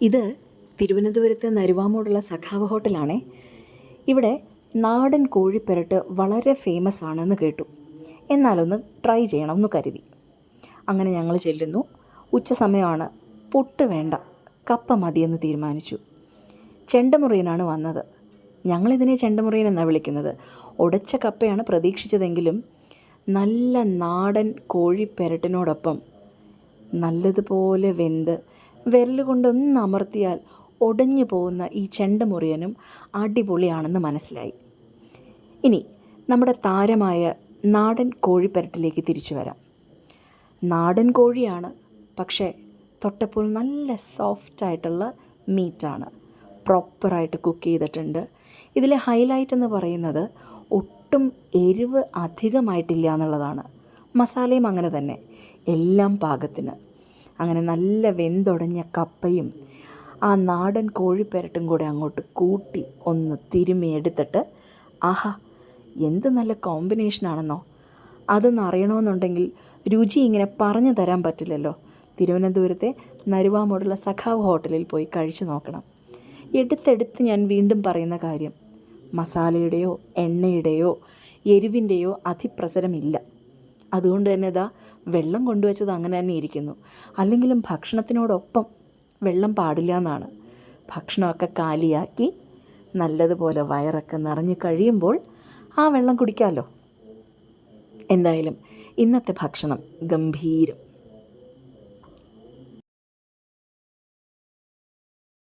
ഇത് തിരുവനന്തപുരത്ത് നരുവാമോടുള്ള സഖാവ് ഹോട്ടലാണേ. ഇവിടെ നാടൻ കോഴിപ്പെരട്ട് വളരെ ഫേമസ് ആണെന്ന് കേട്ടു. എന്നാലൊന്ന് ട്രൈ ചെയ്യണം എന്ന് കരുതി. അങ്ങനെ ഞങ്ങൾ ചെല്ലുന്നു. ഉച്ച സമയമാണ്. പുട്ട് വേണ്ട കപ്പ മതിയെന്ന് തീരുമാനിച്ചു. ചെണ്ടമുറിയനാണ് വന്നത്. ഞങ്ങളിതിനെ ചെണ്ടമുറിയൻ എന്നാണ് വിളിക്കുന്നത്. ഉടച്ച കപ്പയാണ് പ്രതീക്ഷിച്ചതെങ്കിലും നല്ല നാടൻ കോഴിപ്പെരട്ടിനോടൊപ്പം നല്ലതുപോലെ വെന്ത് വിരലുകൊണ്ടൊന്ന് അമർത്തിയാൽ ഒടഞ്ഞു പോകുന്ന ഈ ചെണ്ടമുറിയനും അടിപൊളിയാണെന്ന് മനസ്സിലായി. ഇനി നമ്മുടെ താരമായ നാടൻ കോഴിപ്പരട്ടിലേക്ക് തിരിച്ചു വരാം. നാടൻ കോഴിയാണ് പക്ഷേ തൊട്ടപ്പോൾ നല്ല സോഫ്റ്റായിട്ടുള്ള മീറ്റാണ് പ്രോപ്പറായിട്ട് കുക്ക് ചെയ്തിട്ടുണ്ട്. ഇതിലെ ഹൈലൈറ്റ് എന്ന് പറയുന്നത് ഒട്ടും എരിവ് അധികമായിട്ടില്ല എന്നുള്ളതാണ്. മസാലയും അങ്ങനെ തന്നെ. എല്ലാം പാകത്തിന്. അങ്ങനെ നല്ല വെന്തുടഞ്ഞ കപ്പയും ആ നാടൻ കോഴിപ്പെരട്ടും കൂടെ അങ്ങോട്ട് കൂട്ടി ഒന്ന് തിരുമിയെടുത്തിട്ട് ആഹാ എന്ത് നല്ല കോമ്പിനേഷനാണെന്നോ അതൊന്ന് അറിയണമെന്നുണ്ടെങ്കിൽ രുചി ഇങ്ങനെ പറഞ്ഞു തരാൻ പറ്റില്ലല്ലോ. തിരുവനന്തപുരത്തെ നരുവാമോടുള്ള സഖാവ് ഹോട്ടലിൽ പോയി കഴിച്ചു നോക്കണം. എടുത്തെടുത്ത് ഞാൻ വീണ്ടും പറയുന്ന കാര്യം മസാലയുടെയോ എണ്ണയുടെയോ എരിവിന്റെയോ അതിപ്രസരമില്ല. അതുകൊണ്ട് തന്നെ ഇതാ വെള്ളം കൊണ്ടുവച്ചത് അങ്ങനെ തന്നെ ഇരിക്കുന്നു. അല്ലെങ്കിലും ഭക്ഷണത്തിനോടൊപ്പം വെള്ളം പാടില്ല എന്നാണ്. ഭക്ഷണമൊക്കെ കാലിയാക്കി നല്ലതുപോലെ വയറൊക്കെ നിറഞ്ഞു കഴിയുമ്പോൾ ആ വെള്ളം കുടിക്കാമല്ലോ എന്തായാലും ഇന്നത്തെ ഭക്ഷണം ഗംഭീരം.